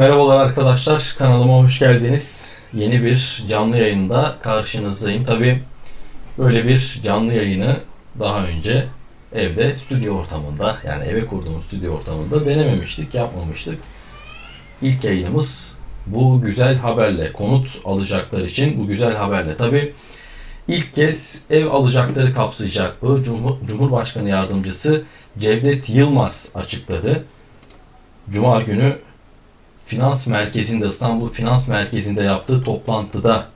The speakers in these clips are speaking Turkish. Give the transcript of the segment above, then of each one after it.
Merhabalar arkadaşlar, kanalıma hoş geldiniz. Yeni bir canlı yayında karşınızdayım. Tabi böyle bir canlı yayını daha önce evde, stüdyo ortamında, yani eve kurduğumuz stüdyo ortamında denememiştik, yapmamıştık. İlk yayınımız bu güzel haberle, konut alacaklar için bu güzel haberle. Tabi ilk kez ev alacakları kapsayacak bu Cumhur- Cumhurbaşkanı Yardımcısı Cevdet Yılmaz açıkladı. Cuma günü Finans Merkezi'nde İstanbul Finans Merkezi'nde yaptığı toplantıda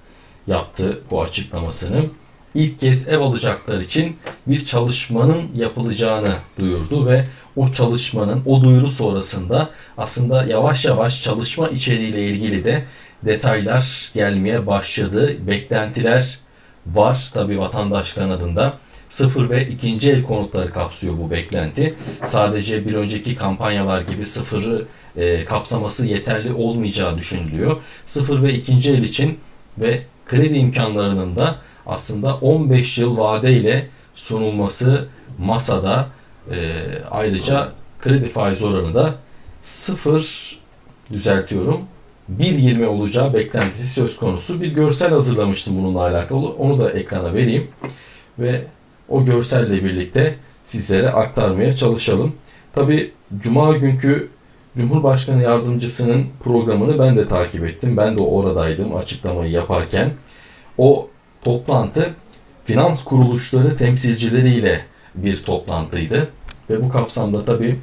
yaptı bu açıklamasını. İlk kez ev alacaklar için bir çalışmanın yapılacağını duyurdu ve o çalışmanın o duyuru sonrasında aslında yavaş yavaş çalışma içeriğiyle ilgili de detaylar gelmeye başladı. Beklentiler var tabii vatandaş kanadında. Sıfır ve ikinci el konutları kapsıyor bu beklenti. Sadece bir önceki kampanyalar gibi sıfırı e, kapsaması yeterli olmayacağı düşünülüyor. Sıfır ve ikinci el için ve kredi imkanlarının da aslında 15 yıl vadeyle sunulması masada. E, ayrıca kredi faiz oranı da sıfır düzeltiyorum 1.20 olacağı beklentisi söz konusu. Bir görsel hazırlamıştım bununla alakalı. Onu da ekrana vereyim. Ve o görselle birlikte sizlere aktarmaya çalışalım. Tabi Cuma günkü Cumhurbaşkanı Yardımcısının programını ben de takip ettim. Ben de oradaydım açıklamayı yaparken. O toplantı finans kuruluşları temsilcileriyle bir toplantıydı. Ve bu kapsamda tabi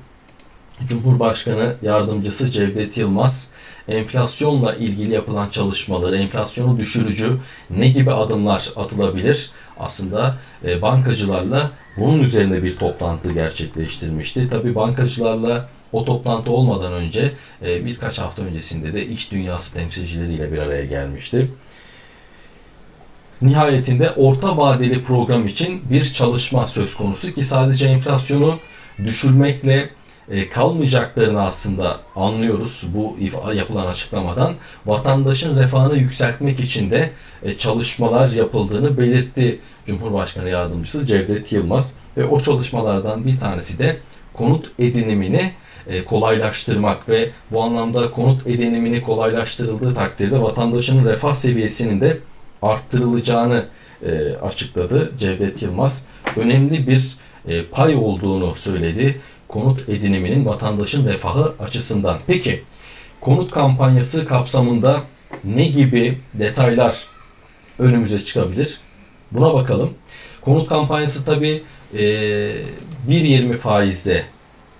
Cumhurbaşkanı Yardımcısı Cevdet Yılmaz enflasyonla ilgili yapılan çalışmaları, enflasyonu düşürücü ne gibi adımlar atılabilir? Aslında e, bankacılarla bunun üzerine bir toplantı gerçekleştirmişti. Tabi bankacılarla o toplantı olmadan önce e, birkaç hafta öncesinde de iş dünyası temsilcileriyle bir araya gelmişti. Nihayetinde orta vadeli program için bir çalışma söz konusu ki sadece enflasyonu düşürmekle e, kalmayacaklarını aslında anlıyoruz bu yapılan açıklamadan. Vatandaşın refahını yükseltmek için de e, çalışmalar yapıldığını belirtti Cumhurbaşkanı Yardımcısı Cevdet Yılmaz ve o çalışmalardan bir tanesi de konut edinimini e, kolaylaştırmak ve bu anlamda konut edinimini kolaylaştırıldığı takdirde vatandaşın refah seviyesinin de arttırılacağını e, açıkladı Cevdet Yılmaz. Önemli bir e, pay olduğunu söyledi konut ediniminin vatandaşın refahı açısından. Peki konut kampanyası kapsamında ne gibi detaylar önümüze çıkabilir? Buna bakalım. Konut kampanyası tabi e, 1.20 faizle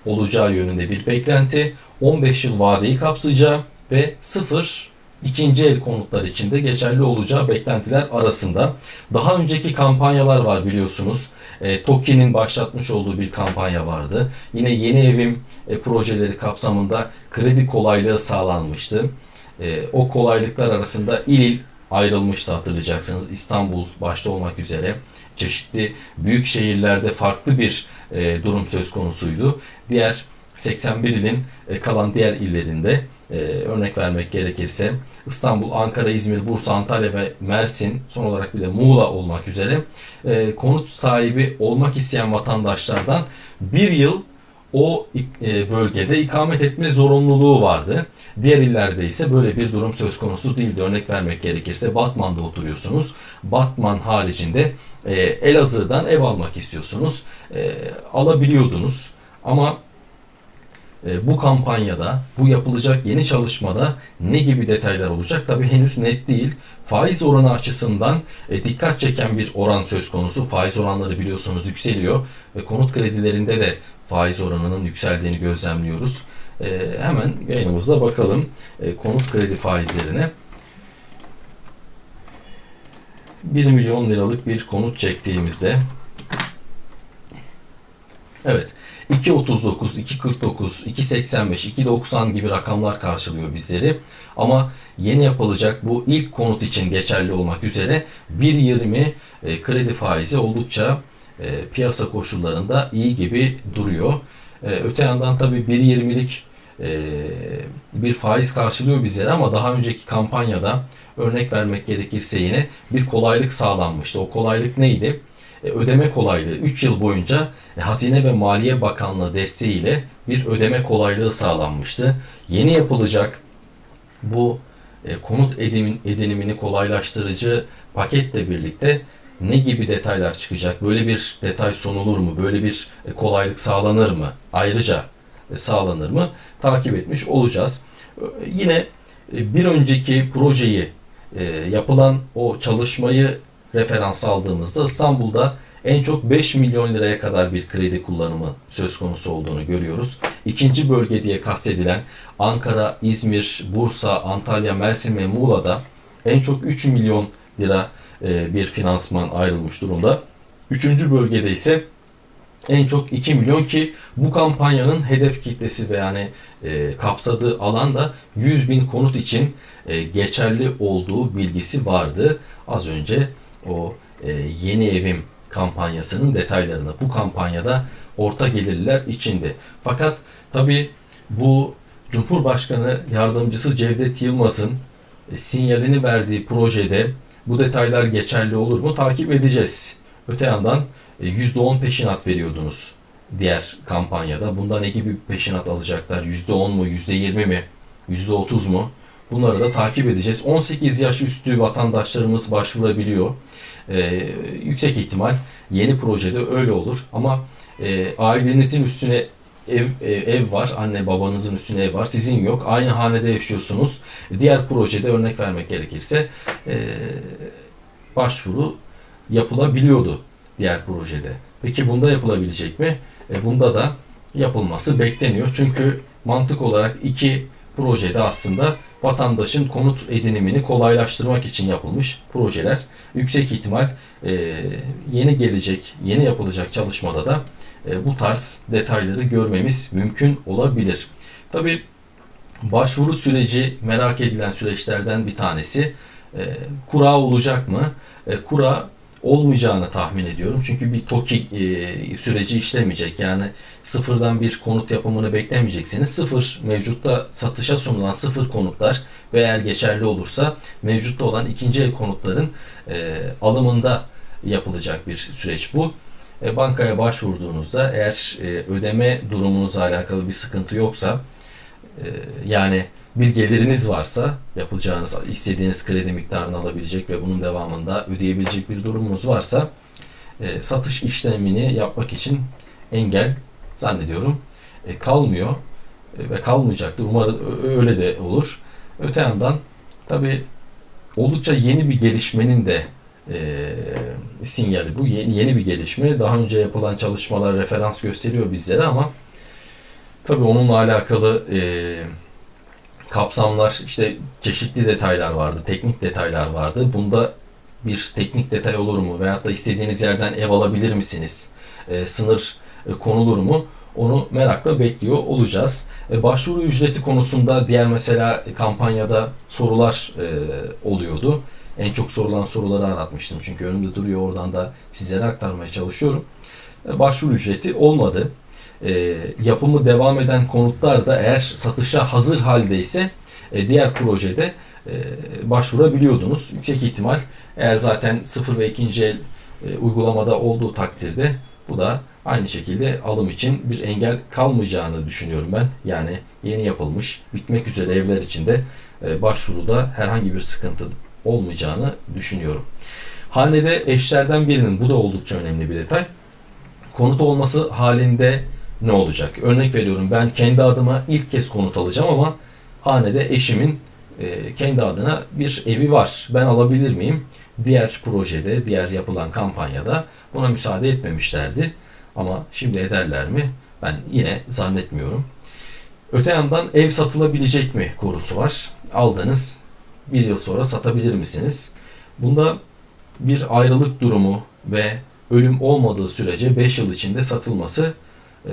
olacağı yönünde bir beklenti. 15 yıl vadeyi kapsayacağı ve sıfır ikinci el konutlar için de geçerli olacağı beklentiler arasında. Daha önceki kampanyalar var biliyorsunuz. E, TOKİ'nin başlatmış olduğu bir kampanya vardı. Yine yeni evim e, projeleri kapsamında kredi kolaylığı sağlanmıştı. E, o kolaylıklar arasında il il ayrılmıştı hatırlayacaksınız. İstanbul başta olmak üzere çeşitli büyük şehirlerde farklı bir e, durum söz konusuydu. Diğer 81 ilin e, kalan diğer illerinde e, örnek vermek gerekirse İstanbul, Ankara, İzmir, Bursa, Antalya ve Mersin son olarak bir de Muğla olmak üzere e, konut sahibi olmak isteyen vatandaşlardan bir yıl o e, bölgede ikamet etme zorunluluğu vardı. Diğer illerde ise böyle bir durum söz konusu değildi. Örnek vermek gerekirse Batman'da oturuyorsunuz. Batman haricinde e, Elazığ'dan ev almak istiyorsunuz. E, alabiliyordunuz. Ama e, bu kampanyada, bu yapılacak yeni çalışmada ne gibi detaylar olacak? Tabii henüz net değil. Faiz oranı açısından dikkat çeken bir oran söz konusu. Faiz oranları biliyorsunuz yükseliyor ve konut kredilerinde de faiz oranının yükseldiğini gözlemliyoruz. E, hemen yayınımızda bakalım e, konut kredi faizlerine. 1 milyon liralık bir konut çektiğimizde Evet. 2.39, 2.49, 2.85, 2.90 gibi rakamlar karşılıyor bizleri. Ama yeni yapılacak bu ilk konut için geçerli olmak üzere 1.20 e, kredi faizi oldukça e, piyasa koşullarında iyi gibi duruyor. E, öte yandan tabii 1.20'lik e, bir faiz karşılıyor bizlere ama daha önceki kampanyada örnek vermek gerekirse yine bir kolaylık sağlanmıştı. O kolaylık neydi? E, ödeme kolaylığı 3 yıl boyunca e, Hazine ve Maliye Bakanlığı desteğiyle bir ödeme kolaylığı sağlanmıştı. Yeni yapılacak bu e, konut edimin, edinimini kolaylaştırıcı paketle birlikte ne gibi detaylar çıkacak? Böyle bir detay sunulur mu? Böyle bir e, kolaylık sağlanır mı? Ayrıca e, sağlanır mı? Takip etmiş olacağız. Yine e, bir önceki projeyi yapılan o çalışmayı referans aldığımızda İstanbul'da en çok 5 milyon liraya kadar bir kredi kullanımı söz konusu olduğunu görüyoruz. İkinci bölge diye kastedilen Ankara, İzmir, Bursa, Antalya, Mersin ve Muğla'da en çok 3 milyon lira e, bir finansman ayrılmış durumda. Üçüncü bölgede ise en çok 2 milyon ki bu kampanyanın hedef kitlesi ve yani e, kapsadığı alan da 100 bin konut için e, geçerli olduğu bilgisi vardı. Az önce o e, yeni evim kampanyasının detaylarını bu kampanyada orta gelirliler içindi. Fakat tabi bu Cumhurbaşkanı Yardımcısı Cevdet Yılmaz'ın e, sinyalini verdiği projede bu detaylar geçerli olur mu takip edeceğiz. Öte yandan e, %10 peşinat veriyordunuz diğer kampanyada. Bunda ne gibi peşinat alacaklar? %10 mu, %20 mi, %30 mu? Bunları da takip edeceğiz. 18 yaş üstü vatandaşlarımız başvurabiliyor. Ee, yüksek ihtimal yeni projede öyle olur. Ama e, ailenizin üstüne ev e, ev var, anne babanızın üstüne ev var, sizin yok. Aynı hanede yaşıyorsunuz. Diğer projede örnek vermek gerekirse e, başvuru yapılabiliyordu diğer projede. Peki bunda yapılabilecek mi? E, bunda da yapılması bekleniyor. Çünkü mantık olarak iki projede aslında vatandaşın konut edinimini kolaylaştırmak için yapılmış projeler. Yüksek ihtimal e, yeni gelecek, yeni yapılacak çalışmada da bu tarz detayları görmemiz mümkün olabilir. Tabi başvuru süreci merak edilen süreçlerden bir tanesi. E, kura olacak mı? E, kura olmayacağını tahmin ediyorum. Çünkü bir TOKİ e, süreci işlemeyecek. Yani sıfırdan bir konut yapımını beklemeyeceksiniz. Sıfır mevcutta satışa sunulan sıfır konutlar ve eğer geçerli olursa mevcutta olan ikinci el konutların e, alımında yapılacak bir süreç bu. E, bankaya başvurduğunuzda eğer e, ödeme durumunuzla alakalı bir sıkıntı yoksa e, yani bir geliriniz varsa yapılacağınız istediğiniz kredi miktarını alabilecek ve bunun devamında ödeyebilecek bir durumunuz varsa satış işlemini yapmak için engel zannediyorum kalmıyor ve kalmayacaktır. Umarım öyle de olur. Öte yandan tabi oldukça yeni bir gelişmenin de e, sinyali bu. Yeni, yeni bir gelişme. Daha önce yapılan çalışmalar referans gösteriyor bizlere ama tabi onunla alakalı e, kapsamlar işte çeşitli detaylar vardı, teknik detaylar vardı. Bunda bir teknik detay olur mu veyahut da istediğiniz yerden ev alabilir misiniz? E, sınır e, konulur mu? Onu merakla bekliyor olacağız. E, başvuru ücreti konusunda diğer mesela kampanyada sorular e, oluyordu. En çok sorulan soruları aratmıştım çünkü önümde duruyor oradan da sizlere aktarmaya çalışıyorum. E, başvuru ücreti olmadı e, yapımı devam eden konutlar da eğer satışa hazır haldeyse e, diğer projede e, başvurabiliyordunuz. Yüksek ihtimal eğer zaten sıfır ve ikinci el e, uygulamada olduğu takdirde bu da aynı şekilde alım için bir engel kalmayacağını düşünüyorum ben. Yani yeni yapılmış, bitmek üzere evler içinde e, başvuruda herhangi bir sıkıntı olmayacağını düşünüyorum. Hanede eşlerden birinin, bu da oldukça önemli bir detay. Konut olması halinde ne olacak? Örnek veriyorum ben kendi adıma ilk kez konut alacağım ama hanede eşimin e, kendi adına bir evi var. Ben alabilir miyim? Diğer projede, diğer yapılan kampanyada buna müsaade etmemişlerdi. Ama şimdi ederler mi? Ben yine zannetmiyorum. Öte yandan ev satılabilecek mi konusu var. Aldınız, bir yıl sonra satabilir misiniz? Bunda bir ayrılık durumu ve ölüm olmadığı sürece 5 yıl içinde satılması e,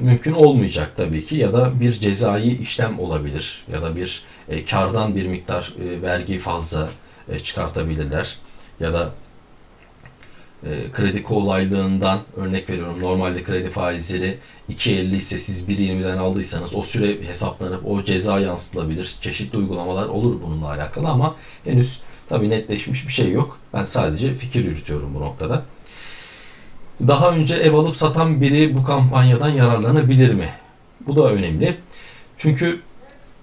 mümkün olmayacak tabii ki ya da bir cezai işlem olabilir ya da bir e, kardan bir miktar e, vergi fazla e, çıkartabilirler ya da e, kredi kolaylığından örnek veriyorum normalde kredi faizleri 2.50 ise siz 1.20'den aldıysanız o süre hesaplanıp o ceza yansıtılabilir. Çeşitli uygulamalar olur bununla alakalı ama henüz tabii netleşmiş bir şey yok. Ben sadece fikir yürütüyorum bu noktada. Daha önce ev alıp satan biri bu kampanyadan yararlanabilir mi? Bu da önemli. Çünkü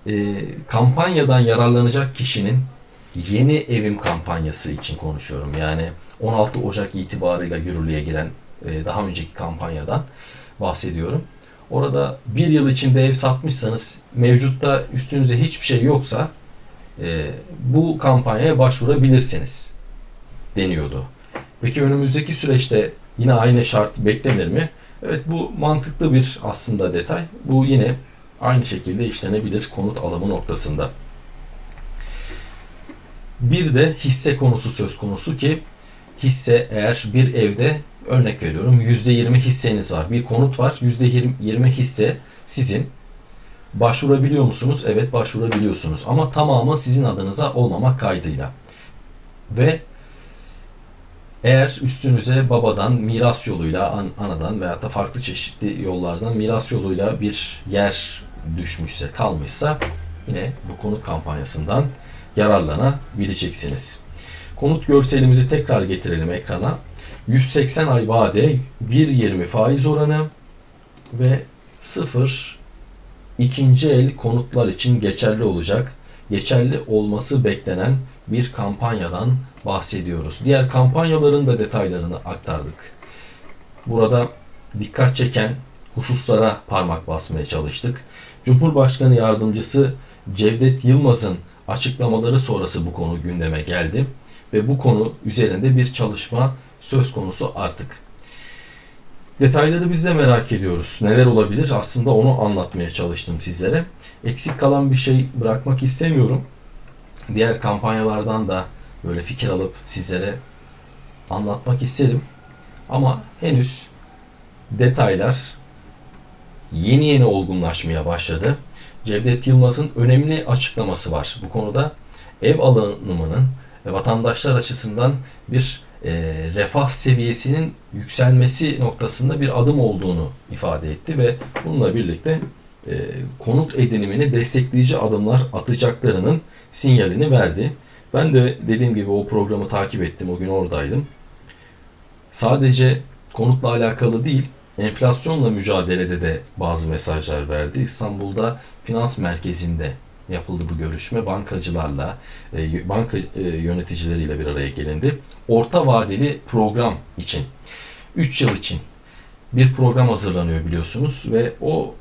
e, kampanyadan yararlanacak kişinin yeni evim kampanyası için konuşuyorum. Yani 16 Ocak itibarıyla yürürlüğe giren e, daha önceki kampanyadan bahsediyorum. Orada bir yıl içinde ev satmışsanız mevcutta üstünüze hiçbir şey yoksa e, bu kampanyaya başvurabilirsiniz deniyordu. Peki önümüzdeki süreçte yine aynı şart beklenir mi? Evet bu mantıklı bir aslında detay. Bu yine aynı şekilde işlenebilir konut alımı noktasında. Bir de hisse konusu söz konusu ki hisse eğer bir evde örnek veriyorum %20 hisseniz var. Bir konut var %20 hisse sizin. Başvurabiliyor musunuz? Evet başvurabiliyorsunuz ama tamamı sizin adınıza olmamak kaydıyla. Ve eğer üstünüze babadan miras yoluyla, an, anadan veya da farklı çeşitli yollardan miras yoluyla bir yer düşmüşse, kalmışsa yine bu konut kampanyasından yararlanabileceksiniz. Konut görselimizi tekrar getirelim ekrana. 180 ay vade, 1.20 faiz oranı ve 0 ikinci el konutlar için geçerli olacak. Geçerli olması beklenen bir kampanyadan bahsediyoruz. Diğer kampanyaların da detaylarını aktardık. Burada dikkat çeken hususlara parmak basmaya çalıştık. Cumhurbaşkanı Yardımcısı Cevdet Yılmaz'ın açıklamaları sonrası bu konu gündeme geldi ve bu konu üzerinde bir çalışma söz konusu artık. Detayları biz de merak ediyoruz. Neler olabilir? Aslında onu anlatmaya çalıştım sizlere. Eksik kalan bir şey bırakmak istemiyorum. Diğer kampanyalardan da böyle fikir alıp sizlere anlatmak isterim. Ama henüz detaylar yeni yeni olgunlaşmaya başladı. Cevdet Yılmaz'ın önemli açıklaması var bu konuda. Ev alınımının vatandaşlar açısından bir e, refah seviyesinin yükselmesi noktasında bir adım olduğunu ifade etti ve bununla birlikte e, konut edinimini destekleyici adımlar atacaklarının sinyalini verdi. Ben de dediğim gibi o programı takip ettim. O gün oradaydım. Sadece konutla alakalı değil, enflasyonla mücadelede de bazı mesajlar verdi. İstanbul'da finans merkezinde yapıldı bu görüşme. Bankacılarla, e, banka e, yöneticileriyle bir araya gelindi. Orta vadeli program için, 3 yıl için bir program hazırlanıyor biliyorsunuz ve o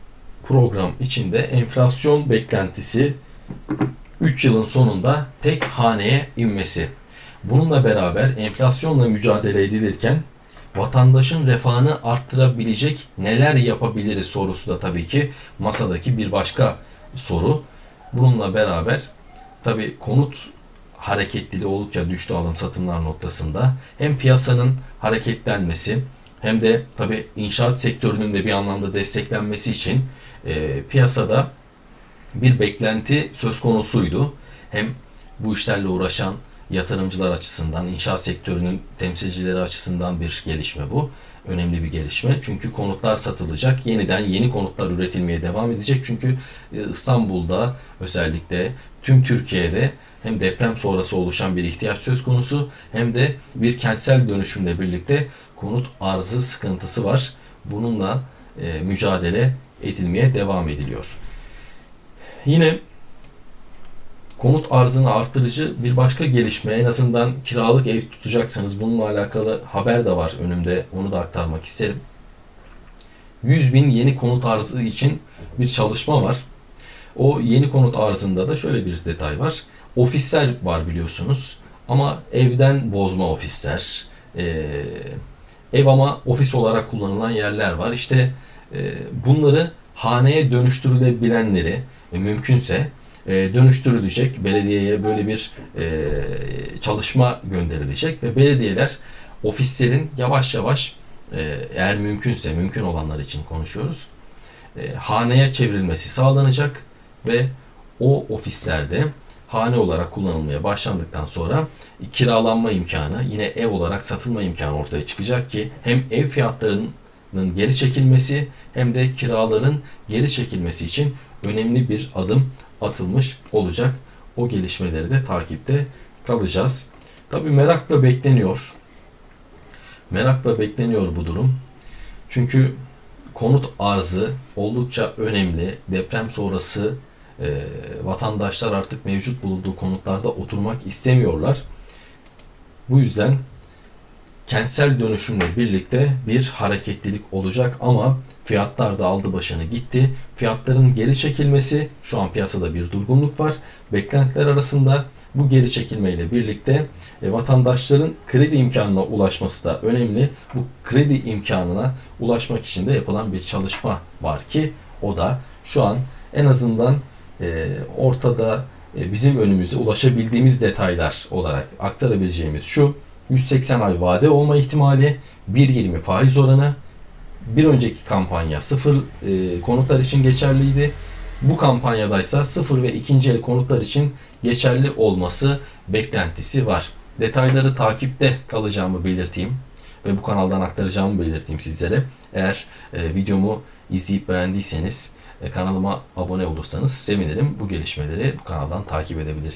program içinde enflasyon beklentisi 3 yılın sonunda tek haneye inmesi. Bununla beraber enflasyonla mücadele edilirken vatandaşın refahını arttırabilecek neler yapabiliriz sorusu da tabii ki masadaki bir başka soru. Bununla beraber tabii konut hareketliliği oldukça düştü alım satımlar noktasında. Hem piyasanın hareketlenmesi hem de tabii inşaat sektörünün de bir anlamda desteklenmesi için e, piyasada bir beklenti söz konusuydu. Hem bu işlerle uğraşan yatırımcılar açısından, inşaat sektörünün temsilcileri açısından bir gelişme bu. Önemli bir gelişme. Çünkü konutlar satılacak. Yeniden yeni konutlar üretilmeye devam edecek. Çünkü e, İstanbul'da özellikle tüm Türkiye'de hem deprem sonrası oluşan bir ihtiyaç söz konusu hem de bir kentsel dönüşümle birlikte konut arzı sıkıntısı var. Bununla e, mücadele edilmeye devam ediliyor. Yine konut arzını arttırıcı bir başka gelişme en azından kiralık ev tutacaksanız bununla alakalı haber de var önümde onu da aktarmak isterim. 100 bin yeni konut arzı için bir çalışma var. O yeni konut arzında da şöyle bir detay var. Ofisler var biliyorsunuz ama evden bozma ofisler, ee, ev ama ofis olarak kullanılan yerler var. İşte e, bunları haneye dönüştürülebilenleri e, mümkünse e, dönüştürülecek. Belediyeye böyle bir e, çalışma gönderilecek ve belediyeler ofislerin yavaş yavaş e, eğer mümkünse mümkün olanlar için konuşuyoruz. E, haneye çevrilmesi sağlanacak ve o ofislerde hane olarak kullanılmaya başlandıktan sonra kiralanma imkanı yine ev olarak satılma imkanı ortaya çıkacak ki hem ev fiyatlarının geri çekilmesi hem de kiraların geri çekilmesi için önemli bir adım atılmış olacak. O gelişmeleri de takipte kalacağız. Tabi merakla bekleniyor. Merakla bekleniyor bu durum. Çünkü konut arzı oldukça önemli. Deprem sonrası e, vatandaşlar artık mevcut bulunduğu konutlarda oturmak istemiyorlar. Bu yüzden kentsel dönüşümle birlikte bir hareketlilik olacak ama fiyatlar da aldı başını gitti. Fiyatların geri çekilmesi şu an piyasada bir durgunluk var. Beklentiler arasında bu geri çekilmeyle birlikte e, vatandaşların kredi imkanına ulaşması da önemli. Bu kredi imkanına ulaşmak için de yapılan bir çalışma var ki o da şu an en azından e, ortada e, bizim önümüze ulaşabildiğimiz detaylar olarak aktarabileceğimiz şu 180 ay vade olma ihtimali, 1.20 faiz oranı, bir önceki kampanya sıfır e, konutlar için geçerliydi. Bu kampanyadaysa sıfır ve ikinci el konutlar için geçerli olması beklentisi var. Detayları takipte kalacağımı belirteyim ve bu kanaldan aktaracağımı belirteyim sizlere. Eğer e, videomu izleyip beğendiyseniz e, kanalıma abone olursanız sevinirim. Bu gelişmeleri bu kanaldan takip edebilirsiniz.